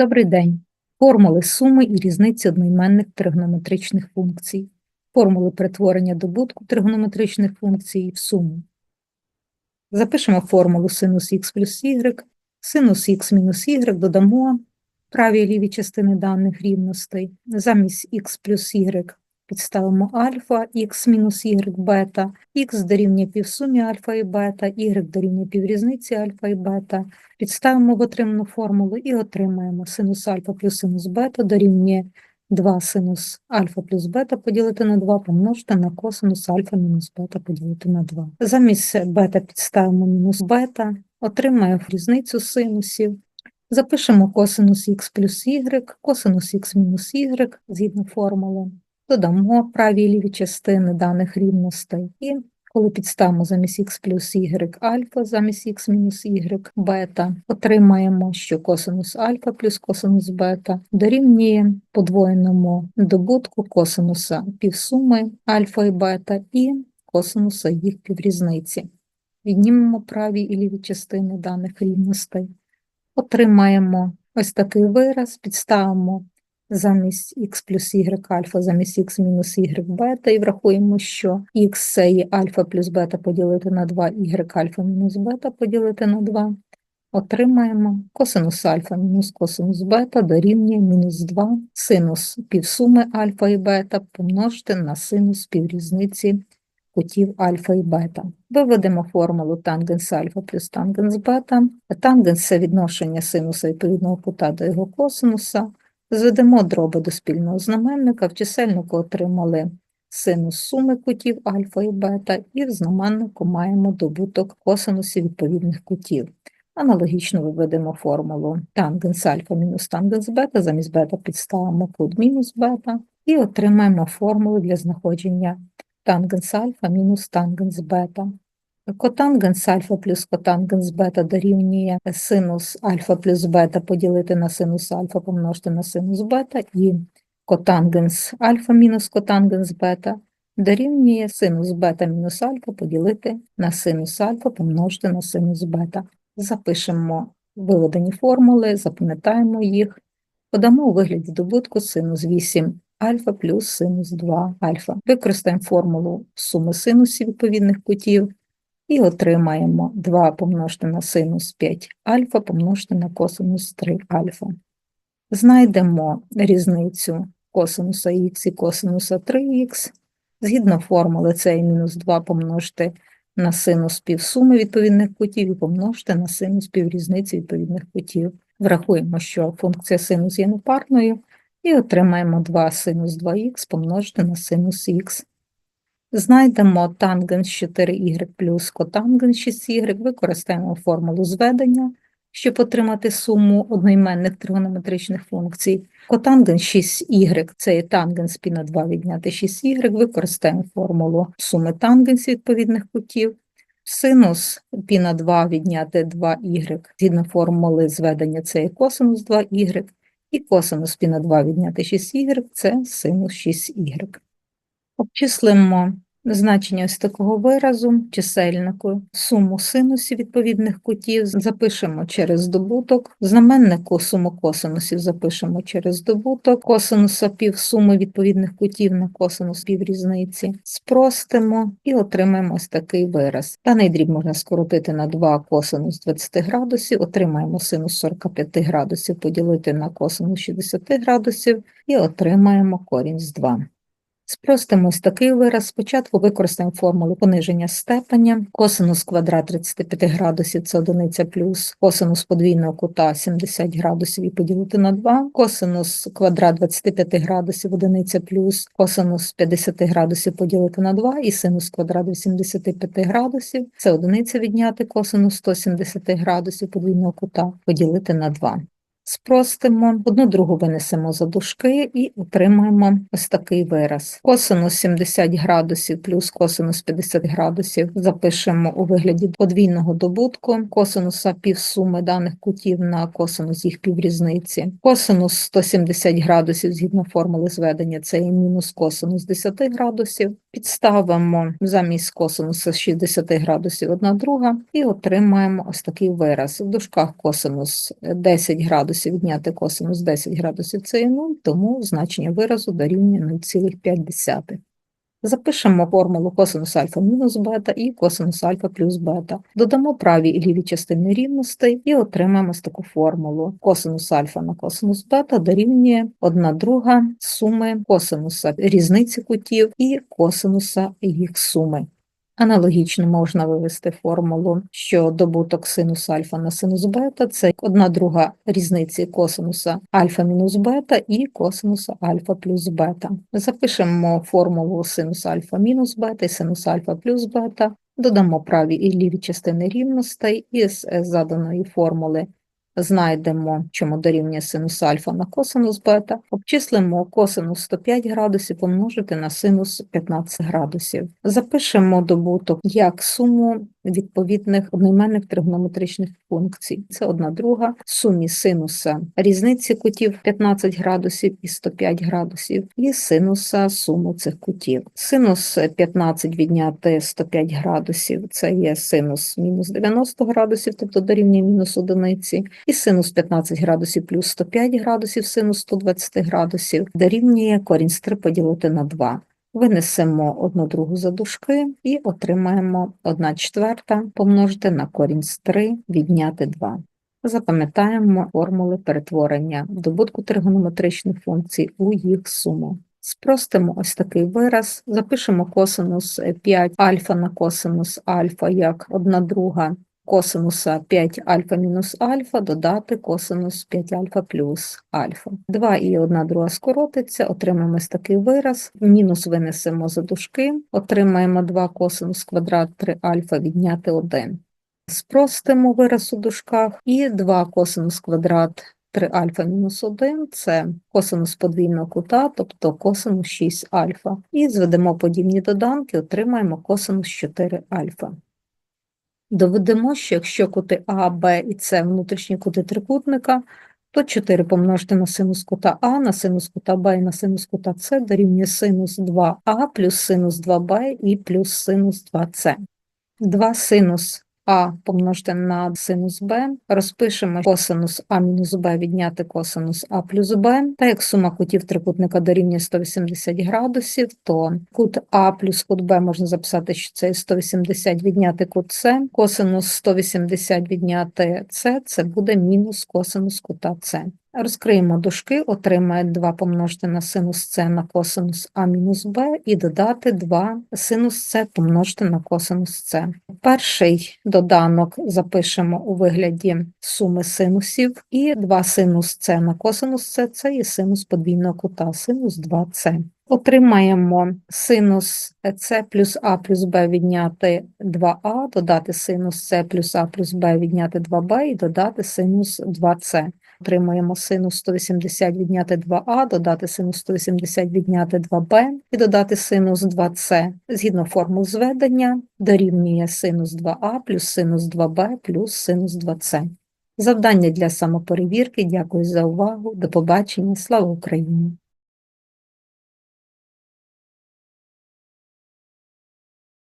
Добрий день. Формули суми і різниці одноіменних тригонометричних функцій. Формули перетворення добутку тригонометричних функцій в суму. Запишемо формулу синус х плюс y, синус х мінус y додамо праві і ліві частини даних рівностей. Замість х плюс y підставимо альфа, х мінус y бета, х дорівнює півсумі альфа і бета, y дорівнює піврізниці альфа і бета. Підставимо в отриману формулу і отримаємо синус альфа плюс синус бета дорівнює 2 синус альфа плюс бета поділити на 2 помножити на косинус альфа мінус бета поділити на 2. Замість бета підставимо мінус бета, отримаємо різницю синусів. Запишемо косинус х плюс y, косинус х мінус y згідно формули. Додамо праві і ліві частини даних рівностей і коли підставимо замість х плюс y альфа, замість х мінус y бета, отримаємо, що косинус альфа плюс косинус бета дорівнює подвоєному добутку косинуса півсуми альфа і бета і косинуса їх піврізниці. Віднімемо праві і ліві частини даних рівностей. Отримаємо ось такий вираз, підставимо замість х плюс y альфа, замість х мінус y бета, і врахуємо, що х це є альфа плюс бета поділити на 2, y альфа мінус бета поділити на 2. Отримаємо косинус альфа мінус косинус бета дорівнює мінус 2 синус півсуми альфа і бета помножити на синус піврізниці кутів альфа і бета. Виведемо формулу тангенс альфа плюс тангенс бета. Тангенс – це відношення синуса відповідного кута до його косинуса. Зведемо дроби до спільного знаменника, в чисельнику отримали синус суми кутів альфа і бета, і в знаменнику маємо добуток косинусів відповідних кутів. Аналогічно виведемо формулу тангенс альфа мінус тангенс бета, замість бета підставимо кут мінус бета, і отримаємо формулу для знаходження тангенс альфа мінус тангенс бета. Котангенс альфа плюс котангенс бета дорівнює синус альфа плюс бета поділити на синус альфа помножити на синус бета, і котангенс альфа мінус котангенс бета дорівнює синус бета мінус альфа поділити на синус альфа помножити на синус бета. Запишемо виведені формули, запам'ятаємо їх, подамо у вигляді добутку синус 8 альфа плюс синус 2 альфа. Використаємо формулу суми синусів відповідних кутів. І отримаємо 2 помножити на синус 5 альфа помножити на косинус 3 альфа. Знайдемо різницю косинуса х і косинуса 3х. Згідно формули, це і мінус 2 помножити на синус півсуми відповідних кутів і помножити на синус піврізниці відповідних кутів. Врахуємо, що функція синус є непарною, і отримаємо 2 синус 2х помножити на синус х. Знайдемо тангенс 4y плюс котангенс 6y, використаємо формулу зведення, щоб отримати суму одноіменних тригонометричних функцій. Котангенс 6y це є тангенс π на 2 відняти 6y, використаємо формулу суми тангенсів відповідних кутів. Синус π на 2 відняти 2y, згідно формули зведення це є косинус 2y, і косинус π на 2 відняти 6y це синус 6y. Обчислимо значення ось такого виразу, чисельнику, суму синусів відповідних кутів. Запишемо через добуток, знаменнику суму косинусів запишемо через добуток, косинуса півсуми відповідних кутів на косинус піврізниці, спростимо і отримаємо ось такий вираз. Даний дріб можна скоротити на 2 косинус 20 градусів, отримаємо синус 45 градусів поділити на косинус 60 градусів. І отримаємо корінь з 2. Спростимо ось такий вираз. Спочатку використаємо формулу пониження степеня, косинус квадрат 35 градусів це одиниця плюс косинус подвійного кута 70 градусів і поділити на 2, косинус квадрат 25 градусів одиниця плюс косинус 50 градусів поділити на 2 і синус квадрат 85 градусів це одиниця відняти косинус 170 градусів подвійного кута поділити на 2. Спростимо, одну другу винесемо за дужки і отримаємо ось такий вираз. Косинус 70 градусів плюс косинус 50 градусів запишемо у вигляді подвійного добутку, косинуса півсуми даних кутів на косинус їх піврізниці. Косинус 170 градусів згідно формули зведення це і мінус косинус 10 градусів. Підставимо замість косинуса 60 градусів одна друга і отримаємо ось такий вираз. В дужках косинус 10 градусів градусів відняти косинус 10 градусів це є 0, тому значення виразу дорівнює 0,5. Запишемо формулу косинус альфа мінус бета і косинус альфа плюс бета. Додамо праві і ліві частини рівностей і отримаємо таку формулу. Косинус альфа на косинус бета дорівнює 1 друга суми косинуса різниці кутів і косинуса їх суми. Аналогічно можна вивести формулу, що добуток синус альфа на синус бета це одна друга різниці косинуса альфа мінус бета і косинуса альфа плюс бета. Запишемо формулу синус альфа мінус бета і синус альфа плюс бета, додамо праві і ліві частини рівностей і з е, заданої формули знайдемо, чому дорівнює синус альфа на косинус бета, обчислимо косинус 105 градусів помножити на синус 15 градусів. Запишемо добуток як суму відповідних одноіменних тригонометричних функцій. Це одна друга сумі синуса різниці кутів 15 градусів і 105 градусів, і синуса суму цих кутів. Синус 15 відняти 105 градусів це є синус мінус 90 градусів, тобто дорівнює мінус одиниці, і синус 15 градусів плюс 105 градусів, синус 120 градусів дорівнює корінь з 3 поділити на 2. Винесемо одну другу за дужки і отримаємо 1 четверта помножити на корінь з 3 відняти 2. Запам'ятаємо формули перетворення добутку тригонометричних функцій у їх суму. Спростимо ось такий вираз, запишемо косинус 5 альфа на косинус альфа як 1 друга косинуса 5 альфа мінус альфа додати косинус 5 альфа плюс альфа. 2 і 1 друга скоротиться, отримаємо ось такий вираз, мінус винесемо за дужки, отримаємо 2 косинус квадрат 3 альфа відняти 1. Спростимо вираз у дужках і 2 косинус квадрат 3 альфа мінус 1 це косинус подвійного кута, тобто косинус 6 альфа. І зведемо подібні доданки, отримаємо косинус 4 альфа. Доведемо, що якщо кути А, Б і С внутрішні кути трикутника, то 4 помножити на синус кута А, на синус кута Б і на синус кута С дорівнює синус 2А плюс синус 2Б і плюс синус 2С. 2 синус а помножити на синус Б, розпишемо косинус А мінус Б відняти косинус А плюс Б, та як сума кутів трикутника дорівнює 180 градусів, то кут А плюс кут Б можна записати, що це 180 відняти кут С, косинус 180 відняти С, це буде мінус косинус кута С. Розкриємо дужки, отримає 2 помножити на синус С на косинус А мінус Б і додати 2 синус С помножити на косинус С. Перший доданок запишемо у вигляді суми синусів, і 2 синус С на косинус С це є синус подвійного кута, синус 2С. Отримаємо синус С плюс А плюс Б відняти 2А, додати синус С плюс А плюс Б відняти 2Б і додати синус 2С. Отримуємо синус 180 відняти 2а, додати синус 180 відняти 2b і додати синус 2c. Згідно формул зведення, дорівнює синус 2а плюс синус 2b плюс синус 2c. Завдання для самоперевірки. Дякую за увагу. До побачення. Слава Україні!